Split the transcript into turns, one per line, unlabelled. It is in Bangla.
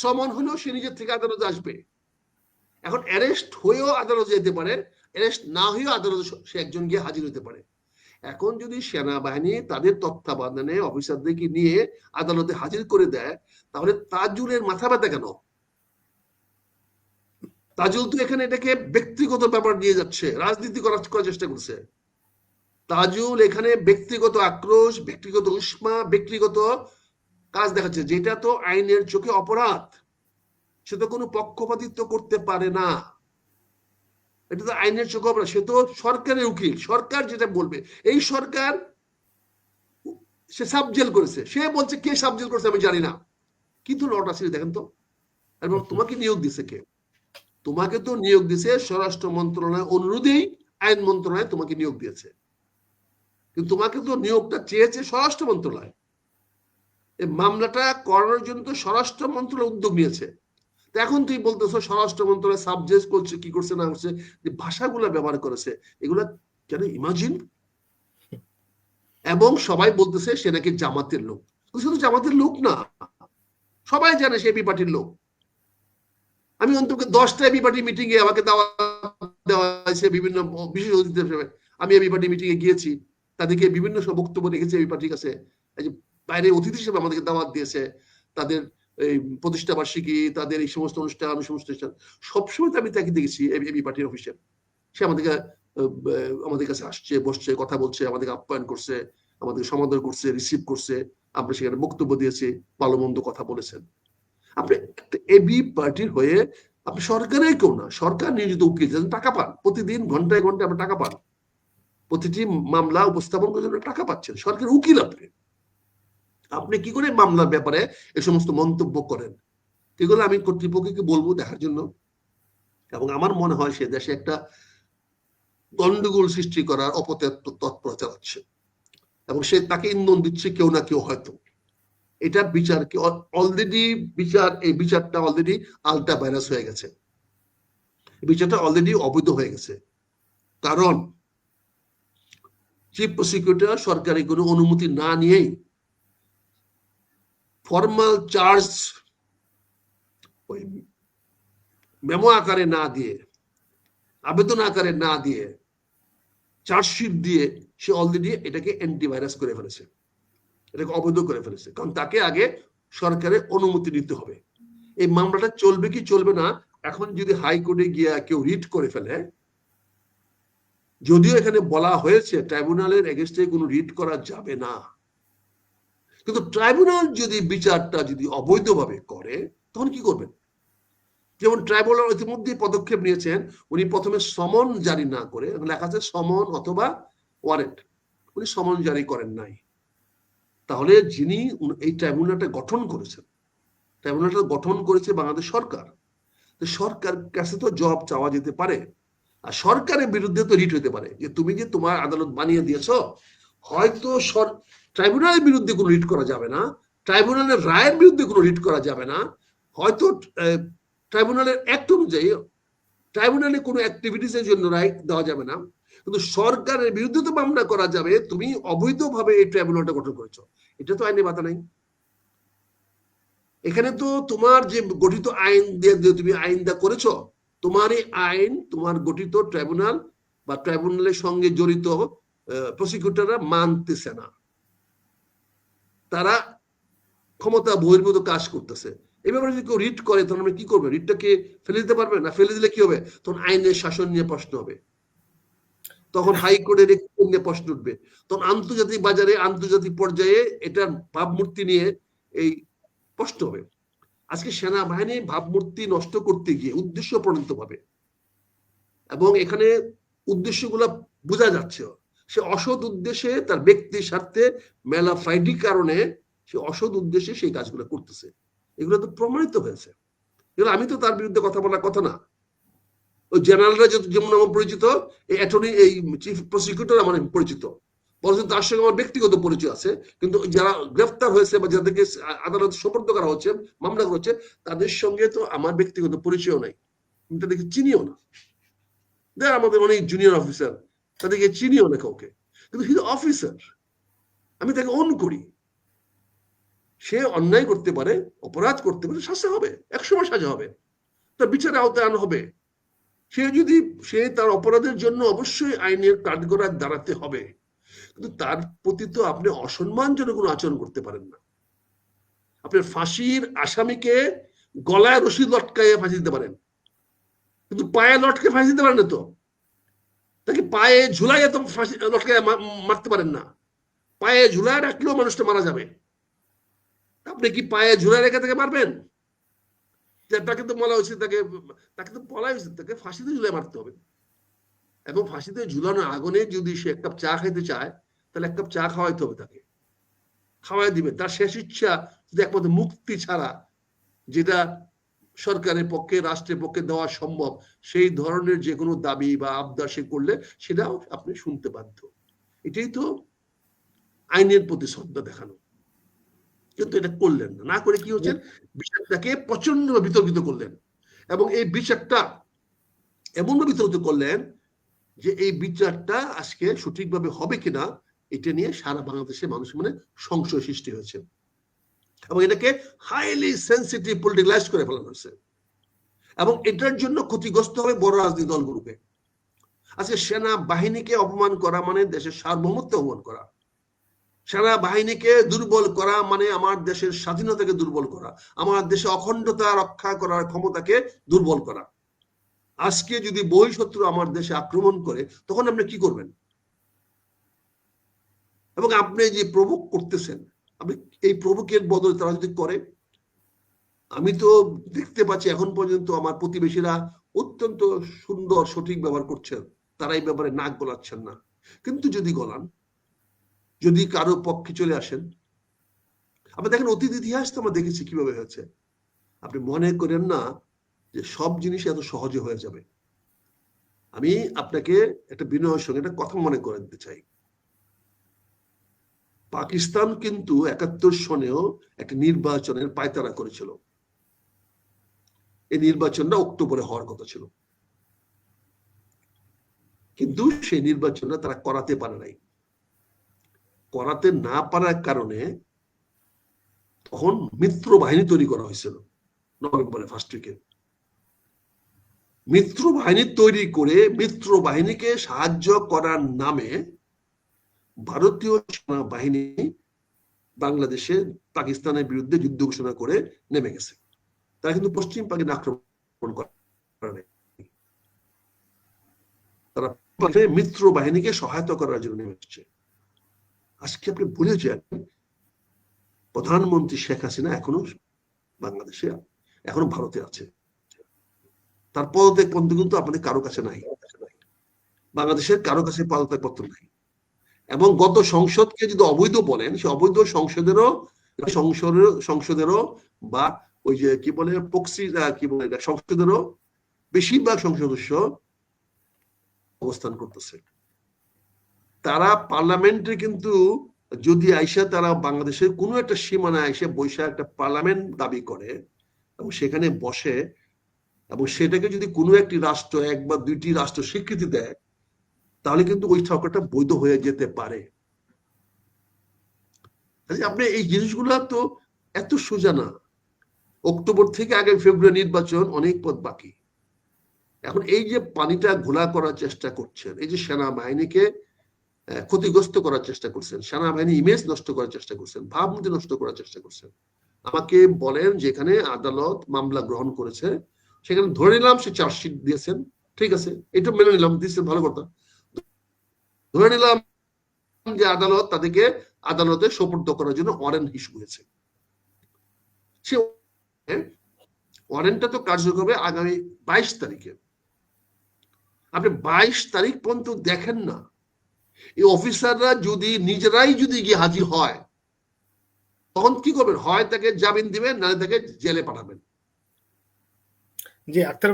সমন হলেও সে নিজের থেকে আদালতে আসবে। এখন অ্যারেস্ট হয়েও আদালতে যেতে পারে অ্যারেস্ট না হয়েও আদালতে সে একজন গিয়ে হাজির হতে পারে। এখন যদি সেনাবাহিনী তাদের তত্ত্বাবধানে অফিসারদেরকে নিয়ে আদালতে হাজির করে দেয়, তাহলে তাজুলের মাথা ব্যথা কেন? তাজুল তো এখানে এটাকে ব্যক্তিগত ব্যাপার নিয়ে যাচ্ছে, রাজনীতি করার চেষ্টা করছে। তাজুল এখানে ব্যক্তিগত আক্রোশ, ব্যক্তিগত উষ্মা, ব্যক্তিগত কাজ দেখাচ্ছে যেটা তো আইনের চোখে অপরাধ। সে তো কোনো পক্ষপাতিত্ব করতে পারে না। এটা তো আইনের চোখে অপরাধ। সে তো সরকারের উকিল। সরকার যেটা বলবে, এই সরকার সে সাবজেল করেছে। সে বলছে, কে সাবজেল করেছে আমি জানি না। কিন্তু লট আসলে দেখেন তো এবং তোমাকে নিয়োগ দিছে কে? তোমাকে তো নিয়োগ দিছে স্বরাষ্ট্র মন্ত্রণালয় অনুরোধেই আইন মন্ত্রণালয় তোমাকে নিয়োগ দিয়েছে। কিন্তু তোমাকে তো নিয়োগটা চেয়েছে স্বরাষ্ট্র মন্ত্রণালয়। মামলাটা করানোর জন্য তো স্বরাষ্ট্র মন্ত্রণালয় উদ্যোগ নিয়েছে। এখন তুই বলতেছো স্বরাষ্ট্র মন্ত্রণালয় সাবজেক্ট করছে, কি করছে, না করছে, যে ভাষাগুলো ব্যবহার করেছে, এগুলা কেন ইমাজিন? এবং সবাই বলতেছে সে নাকি জামাতের লোক। শুধু জামাতের লোক না। সবাই জানে সে এবি পার্টির লোক। আমি অন্তত দশটা এবি পার্টি মিটিং এ আমাকে দেওয়া দেওয়া হয়েছে বিভিন্ন বিশেষ অতিথি হিসেবে। আমি এবি পার্টি মিটিং এ গিয়েছি। তাদেরকে বিভিন্ন সব বক্তব্য রেখেছি এবি পার্টির কাছে। বাইরে অতিথি হিসেবে আমাদেরকে দাওয়াত দিয়েছে। তাদের এই প্রতিষ্ঠা বার্ষিকী, তাদের এই সমস্ত অনুষ্ঠান সমস্ত অনুষ্ঠান, সবসময় আমি তাকে দেখেছি এবি পার্টির অফিসে। সে আমাদেরকে আমাদের কাছে আসছে, বসছে, কথা বলছে, আমাদেরকে আপ্যায়ন করছে আমাদের সমাদর করছে রিসিভ করছে। আমরা সেখানে বক্তব্য দিয়েছি, ভালো মন্দ কথা বলেছেন। আপনি এবি পার্টির হয়ে আপনি সরকারের কেউ না, সরকার নিয়োজিত উকিল টাকা পান। প্রতিদিন ঘন্টায় ঘন্টায় আপনি টাকা পান। প্রতিটি মামলা উপস্থাপন করার জন্য টাকা পাচ্ছেন। সরকারের উকিল আপনি। আপনি কি করে মামলার ব্যাপারে এ সমস্ত মন্তব্য করেন? এগুলো আমি কর্তৃপক্ষকে বলব দেখার জন্য? এবং আমার মনে হয় সে দেশে একটা গন্ডগোল সৃষ্টি করার তৎপর চালাচ্ছে। এবং সে তাকে ইন্ধন দিচ্ছে কেউ না কেউ হয়তো। এটা বিচার কি অলরেডি বিচার, এই বিচারটা অলরেডি আলটা ভাইরাস হয়ে গেছে। বিচারটা অলরেডি অবৈধ হয়ে গেছে। কারণ চিফ প্রসিকিউটর সরকারি কোনো অনুমতি না নিয়েই ফর্মাল চার্জ ওই মেমো আকারে না দিয়ে, আবেদন আকারে না দিয়ে চার্জশিট দিয়ে সে অলরেডি এটাকে অ্যান্টিভাইরাস করে ফেলেছে। এটাকে অবৈধ করে ফেলেছে। কারণ তাকে আগে সরকারের অনুমতি নিতে হবে। এই মামলাটা চলবে কি চলবে না, এখন যদি হাইকোর্টে গিয়ে কেউ রিট করে ফেলে, যদিও এখানে বলা হয়েছে ট্রাইব্যুনালের এগেনস্টে কোনো রিট করা যাবে না। কিন্তু ট্রাইব্যুনাল যদি বিচারটা যদি অবৈধভাবে করে, তখন কি করবেন? যেমন ট্রাইব্যুনাল ইতিমধ্যে পদক্ষেপ নিয়েছেন, উনি প্রথমে সমন জারি না করে লেখা আছে সমন অথবা ওয়ারেন্ট। উনি সমন জারি করেন নাই। তাহলে যিনি এই ট্রাইব্যুনালটা গঠন করেছেন, ট্রাইব্যুনালটা গঠন করেছে বাংলাদেশ সরকার। সরকার কাছে তো জব চাওয়া যেতে পারে, আর সরকারের বিরুদ্ধে তো রিট হতে পারে। যে তুমি যে তোমার আদালত বানিয়ে দিয়েছ, হয়তো ট্রাইব্যুনালের বিরুদ্ধে কোনো রিট করা যাবে না, ট্রাইব্যুনালের রায়ের বিরুদ্ধে কোনো রিট করা যাবে না। হয়তো ট্রাইব্যুনালের অ্যাক্ট অনুযায়ী, ট্রাইব্যুনালে কোনো অ্যাক্টিভিটিসের জন্য রায় দেওয়া যাবে না। কিন্তু সরকারের বিরুদ্ধে তো মামলা করা যাবে, তুমি অবৈধভাবে এই ট্রাইব্যুনালটা গঠন করেছ। এটা তো আইনে বাধা নাই। এখানে তো তোমার যে গঠিত আইন দিয়ে তুমি আইন দা করেছ তোমার এই আইন, তোমার গঠিত ট্রাইব্যুনাল বা ট্রাইব্যুনালের সঙ্গে জড়িত প্রসিকিউটররা মানতেছে না। তারা ক্ষমতা বহির্ভূত কাজ করতেছে। এই ব্যাপারে যদি কেউ রিট করে তখন কি করবে? রিটটাকে ফেলে দিতে পারবে? না ফেলে দিলে কি হবে? তখন আইনের শাসন নিয়ে প্রশ্ন হবে। তখন হাইকোর্টের নিয়ে প্রশ্ন উঠবে। তখন আন্তর্জাতিক বাজারে আন্তর্জাতিক পর্যায়ে এটার ভাবমূর্তি নিয়ে এই প্রশ্ন হবে। আজকে সেনাবাহিনী ভাবমূর্তি নষ্ট করতে গিয়ে উদ্দেশ্য প্রণীত ভাবে এবং এখানে উদ্দেশ্যগুলো বোঝা যাচ্ছে। সে অসৎ উদ্দেশ্যে তার ব্যক্তির স্বার্থে মেলা ফ্রাইডি কারণে সে অসৎ উদ্দেশ্যে সেই কাজগুলো করতেছে। এগুলো তো প্রমাণিত হয়েছে। এগুলো আমি তো তার বিরুদ্ধে কথা বলার কথা না। ওই জেনারেলরা যেমন আমার পরিচিত, এই অ্যাটর্নি, এই চিফ প্রসিকিউটর আমার পরিচিত। বরঞ্চ তার সঙ্গে আমার ব্যক্তিগত পরিচয় আছে। কিন্তু যারা গ্রেফতার হয়েছে বা যাদেরকে আদালত সোপর্দ করা হচ্ছে, মামলা করা হচ্ছে, তাদের সঙ্গে তো আমার ব্যক্তিগত পরিচয় নাই। তাদেরকে চিনিও না। আমাদের অনেক জুনিয়র অফিসার তাদেরকে চিনিও না কাউকে। কিন্তু হিজ অফিসার আমি তাকে অন করি। সে অন্যায় করতে পারে, অপরাধ করতে পারে, শাস্তি হবে, একসময় সাজা হবে। তার বিচারে আওতায় আনা হবে। সে যদি, সে তার অপরাধের জন্য অবশ্যই আইনের কাঠগড়ায় দাঁড়াতে হবে। কিন্তু তার প্রতি তো আপনি অসম্মানজনক কোনো আচরণ করতে পারেন না। আপনি ফাঁসির আসামিকে গলায় রশি লটকাইয়ে ফাঁসি দিতে পারেন। কিন্তু পায়ে লটকে ফাঁসি দিতে পারেন না তো? তাকে পায়ে ঝুলাইয়ে তো ফাঁসি লটকায় মারতে পারেন না। পায়ে ঝুলায় রাখলেও মানুষটা মারা যাবে। আপনি কি পায়ে ঝুলাই রেখে তাকে মারবেন? তাকে তো বলা উচিত তাকে তাকে তো বলা উচিত তাকে ফাঁসিতে ঝুলাই মারতে হবে। এবং ফাঁসিতে ঝুলানো আগুনে যদি সে এক কাপ চা খাইতে চায়, তাহলে এক কাপ চা খাওয়াইতে হবে তাকে। খাওয়াই দিবে তার শেষ ইচ্ছা যদি একমাত্র মুক্তি ছাড়া, যেটা সরকারের পক্ষে, রাষ্ট্রের পক্ষে দেওয়া সম্ভব। সেই ধরনের যে কোনো দাবি বা আবদার সে করলে সেটাও আপনি শুনতে বাধ্য। এটাই তো আইনের প্রতি শ্রদ্ধা দেখানো। কিন্তু এটা করলেন না। না করে কি হচ্ছেন? বিচারটাকে প্রচণ্ড বিতর্কিত করলেন। এবং এই বিচারটা এমনভাবে বিতর্কিত করলেন যে এই বিচারটা আজকে সঠিকভাবে হবে কিনা, এটা নিয়ে সারা বাংলাদেশে মানুষ মানে সংশয় সৃষ্টি হয়েছে। এবং এটাকে হাইলি সেন্সিটিভ পলিটিক্যালাইজ করে ফেলানো হয়েছে। এবং এটার জন্য ক্ষতিগ্রস্ত হবে বড় রাজনৈতিক দলগুলোকে। আজকে সেনা বাহিনীকে অপমান করা মানে দেশের সার্বভৌমত্ব অপমান করা। সেনা বাহিনীকে দুর্বল করা মানে আমার দেশের স্বাধীনতাকে দুর্বল করা। আমার দেশে অখণ্ডতা রক্ষা করার ক্ষমতাকে দুর্বল করা। আজকে যদি বহিঃশত্রু আমার দেশে আক্রমণ করে, তখন আপনি কি করবেন? এবং আপনি যে প্রভোগ করতেছেন আপনি এই প্রভোগের বদলে তারা যদি করে, আমি তো দেখতে পাচ্ছি এখন পর্যন্ত আমার প্রতিবেশীরা অত্যন্ত সুন্দর, সঠিক ব্যবহার করছেন তারা এই ব্যাপারে নাক গলাচ্ছেন না। কিন্তু যদি গলান, যদি কারও পক্ষে চলে আসেন আপনি দেখেন অতীত ইতিহাস তো আমরা দেখেছি কীভাবে হয়েছে। আপনি মনে করেন না যে সব জিনিস এত সহজে হয়ে যাবে। আমি আপনাকে একটা বিনয়ের সঙ্গে একটা কথা মনে করে দিতে চাই। পাকিস্তান কিন্তু একাত্তর সনেও একটা নির্বাচনের পায়তারা করেছিল। এই নির্বাচনটা অক্টোবরে হওয়ার কথা ছিল। কিন্তু সেই নির্বাচনটা তারা করাতে পারে নাই। করাতে না পারার কারণে তখন মিত্র বাহিনী তৈরি করা হয়েছিল নভেম্বরে ফার্স্ট উইকে মিত্র বাহিনী তৈরি করে মিত্র বাহিনীকে সাহায্য করার নামে ভারতীয় সেনা বাহিনী বাংলাদেশে পাকিস্তানের বিরুদ্ধে যুদ্ধ ঘোষণা করে নেমে গেছে। তারা কিন্তু পশ্চিম পাকিস্তান আক্রমণ করে তারা মিত্র বাহিনীকে সহায়তা করার জন্য নেমে এসছে। আজকে আপনি ভুলে যান, প্রধানমন্ত্রী শেখ হাসিনা এখনও বাংলাদেশে, এখনও ভারতে আছে। তার পদত্যাগ পত্র কিন্তু আপনাদের কারও কাছে নাই। বাংলাদেশের কারও কাছে পদত্যাগ পত্র নাই। এবং গত সংসদকে যদি অবৈধ বলেন সে অবৈধ সংসদেরও, সংসদের, সংসদেরও বা ওই যে কি বলে পক্সি কি বলে সংসদেরও বেশিরভাগ সংসদ অবস্থান করতেছে। তারা পার্লামেন্টে কিন্তু যদি আইসা তারা বাংলাদেশের কোনো একটা সীমানা আইসে বৈশা একটা পার্লামেন্ট দাবি করে এবং সেখানে বসে এবং সেটাকে যদি কোনো একটি রাষ্ট্র, এক বা দুইটি রাষ্ট্র স্বীকৃতি দেয় তাহলে কিন্তু ওই সরকারটা বৈধ হয়ে যেতে পারে। আপনি এই জিনিসগুলো তো এত সোজা না। অক্টোবর থেকে আগে ফেব্রুয়ারি নির্বাচন অনেক পথ বাকি। এখন এই যে পানিটা ঘোলা করার চেষ্টা করছেন, এই যে সেনাবাহিনীকে ক্ষতিগ্রস্ত করার চেষ্টা করছেন, সেনাবাহিনী ইমেজ নষ্ট করার চেষ্টা করছেন, ভাবমূর্তি নষ্ট করার চেষ্টা করছেন। আমাকে বলেন যেখানে আদালত মামলা গ্রহণ করেছে, সেখানে ধরে নিলাম সে চার্জশিট দিয়েছেন, ঠিক আছে, এটা মেনে নিলাম, দিয়েছেন, ভালো কথা। ধরে নিলাম যে আদালত তাদেরকে আদালতে সোপর্দ করার জন্য ওয়ারেন্ট ইস্যু সে ওয়ারেন্টটা তো কার্যকর হবে আগামী বাইশ তারিখে। আপনি বাইশ তারিখ পর্যন্ত দেখেন না। এই অফিসাররা যদি নিজেরাই যদি গিয়ে হাজির হয়, তখন কি করবেন? হয় তাকে জামিন দিবেন না তাকে জেলে পাঠাবেন।
জি আক্তার